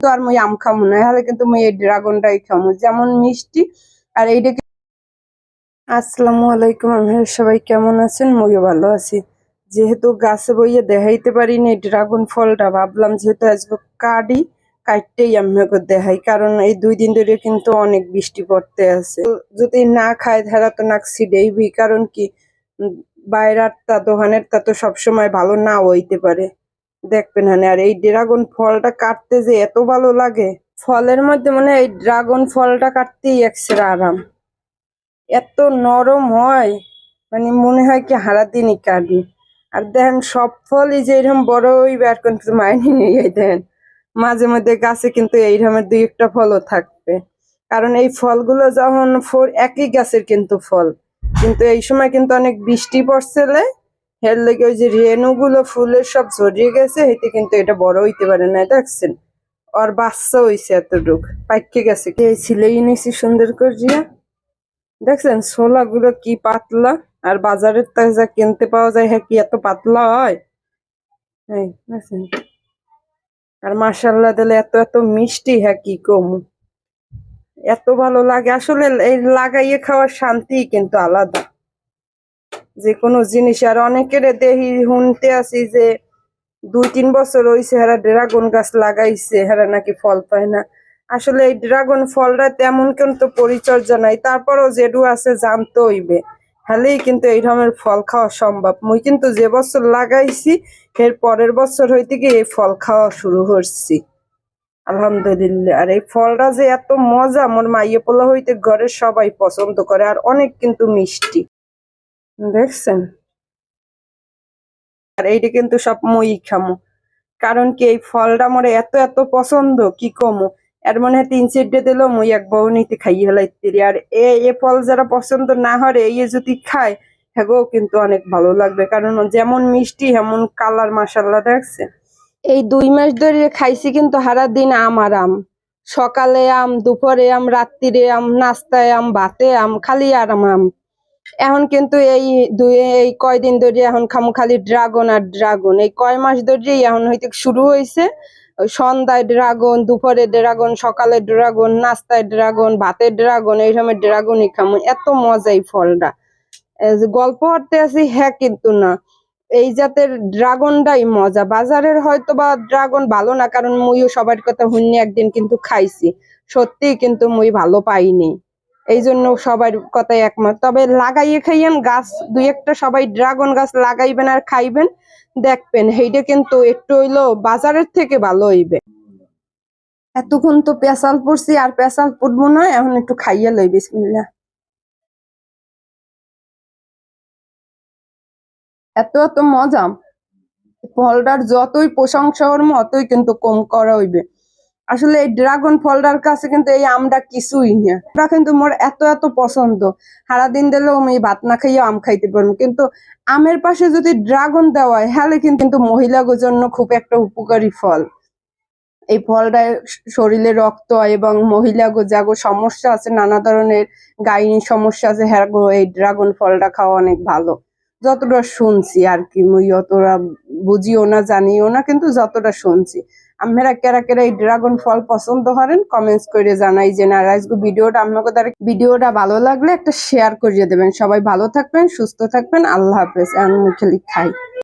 তো আর মুই আম খামু না হলে কিন্তু মুই এই ড্রাগনটাই খামু। যেমন মিষ্টি, আর এইটা আসসালামু আলাইকুম আপনারা সবাই কেমন আছেন? মুইও ভালো আছি। যেহেতু গাছে বইয়ে দেখাইতে পারি না ড্রাগন ফলটা, ভাবলাম যেহেতু আজকে কাটি, কাটতেই আমাকে দেখাই, কারণ এই দুই দিন ধরে কিন্তু অনেক বৃষ্টি পড়তে আছে। যদি না খায় ধারা তো নাক ছিড়েইবি কারণ কি বাইরের তা দোকানের তা তো সবসময় ভালো না হইতে পারে। দেখবেন হানে, আর এই ড্রাগন ফলটা কাটতে যে এত ভালো লাগে, ফলের মধ্যে মানে এই ড্রাগন ফলটা কাটতেই একসেরা আরাম। এত নরম হয় মানে মনে হয় কি হারা দিনই কাটি। আর দেখেন সব ফলই যে এরকম বড় হইবে আর কিন্তু মাইনে এই দেখেন, মাঝে মধ্যে গাছে কিন্তু এই এইরকমের দুই একটা ফলও থাকবে। কারণ এই ফলগুলো যখন ফোর- একই গাছের কিন্তু ফল। কিন্তু এই সময় কিন্তু অনেক বৃষ্টি পড়ছেলে এর লেগে ওই যে রেণুগুলো, ফুলের সব ঝরিয়ে গেছে এতে কিন্তু এটা বড় হইতে পারে না দেখছেন? ওর বাচ্চা হইছে এতটুক, পাইকে গেছে। কে ছিলেই নিছি সুন্দর করিয়া। দেখছেন ছোলা গুলো কি পাতলা, আর বাজারের থেকে যা কিনতে পাওয়া যায় হ্যাঁ কি এত পাতলা হয়? দেখছেন? আর মাসাল্লাহ দিলে এত এত মিষ্টি হ্যাঁ কি কম? এত ভালো লাগে, আসলে এই লাগাইয়ে খাওয়ার শান্তি কিন্তু আলাদা। যে কোনো জিনিস, আর অনেকের দেখি শুনতে আছি যে দুই তিন বছর হইছে হেরা ড্রাগন গাছ লাগাইছে, হেরা নাকি ফল পায় না। আসলে এই ড্রাগন ফলটা তেমন কিন্তু পরিচর্যা নাই। তারপরও যেটু আছে জানতে হইবে। হলেই কিন্তু এই ধরনের ফল খাওয়া সম্ভব। মুই কিন্তু যে বছর লাগাইছি এর পরের বছর হইতে গিয়ে এই ফল খাওয়া শুরু করছি। আলহামদুলিল্লাহ। আর এই ফলটা যে এত মজা, মোর মাইয়ে পোলা হইতে ঘরের সবাই পছন্দ করে, আর অনেক কিন্তু মিষ্টি। দেখছেন? আর এইটা কিন্তু সব মই খামো। কারণ কি এই ফলটা আমার এত এত পছন্দ, কি কমো? এর মনে হয় তিন চারটে দিলেও মই এক বউনিতে খাইয়ে হেলাইতে আর এ এ ফল যারা পছন্দ না হরে এই যদি খায় হ্যাগো কিন্তু অনেক ভালো লাগবে। কারণ যেমন মিষ্টি এমন কালার মাসাল্লা দেখছে এই দুই মাস ধরে খাইছি কিন্তু হারা দিন আম আর আম। সকালে আম, দুপুরে আম, রাত্রিরে আম, নাস্তায় আম, ভাতে আম, খালি আরাম আম। এখন কিন্তু এই দুই এই কয়দিন ধরে এখন খামু খালি ড্রাগন আর ড্রাগন। এই কয় মাস ধরেই এখন হইতে শুরু হয়েছে সন্ধ্যায় ড্রাগন, দুপুরে ড্রাগন, সকালে ড্রাগন, নাস্তায় ড্রাগন, ভাতে ড্রাগন, এই সময় ড্রাগনই খামু। এত মজা এই ফলটা গল্প করতে আছি হ্যাঁ কিন্তু না। এই জাতের ড্রাগনটাই মজা। বাজারের হয়তো বা ড্রাগন ভালো না, কারণ মুইও সবার কথা শুনি একদিন কিন্তু খাইছি। সত্যি কিন্তু মুই ভালো পাইনি। এই জন্য সবার কথাই একমত। তবে লাগাইয়ে খাইয়েন গাছ, দুই একটা সবাই ড্রাগন গাছ লাগাইবেন আর খাইবেন, দেখবেন সেইটা কিন্তু একটু হইল বাজারের থেকে ভালো হইবে। এতক্ষণ তো পেঁচাল পড়ছি আর পেঁচাল পড়ব না, এখন একটু খাইয়া লই বিসমিল্লা এত এত মজা। ফলটার যতই প্রশংসা করব অতই কিন্তু কম করা হইবে। আসলে এই ড্রাগন ফলটার কাছে কিন্তু এই আমটা কিছুই না। ওটা কিন্তু মোর এত এত পছন্দ। সারাদিন দিলেও আমি ভাত না খাইয়ে আম খাইতে পারব। কিন্তু আমের পাশে যদি ড্রাগন দেওয়া হয় হলে কিন্তু মহিলাদের জন্য খুব একটা উপকারী ফল। এই ফলটা শরীরে রক্ত এবং মহিলা গো যাগো সমস্যা আছে, নানা ধরনের গাইনি সমস্যা আছে হ্যাঁ এই ড্রাগন ফলটা খাওয়া অনেক ভালো। যতটা শুনছি আর কি, মুই অতটা বুঝিও না, জানিও না, কিন্তু যতটা শুনছি। আপনারা কেরা কেরা এই ড্রাগন ফল পছন্দ করেন কমেন্টস করে জানাই যে না আজকে ভিডিওটা আপনাকে তার ভিডিওটা ভালো লাগলে একটা শেয়ার করে দেবেন। সবাই ভালো থাকবেন, সুস্থ থাকবেন, আল্লাহ হাফেজ, আমি খালি খাই।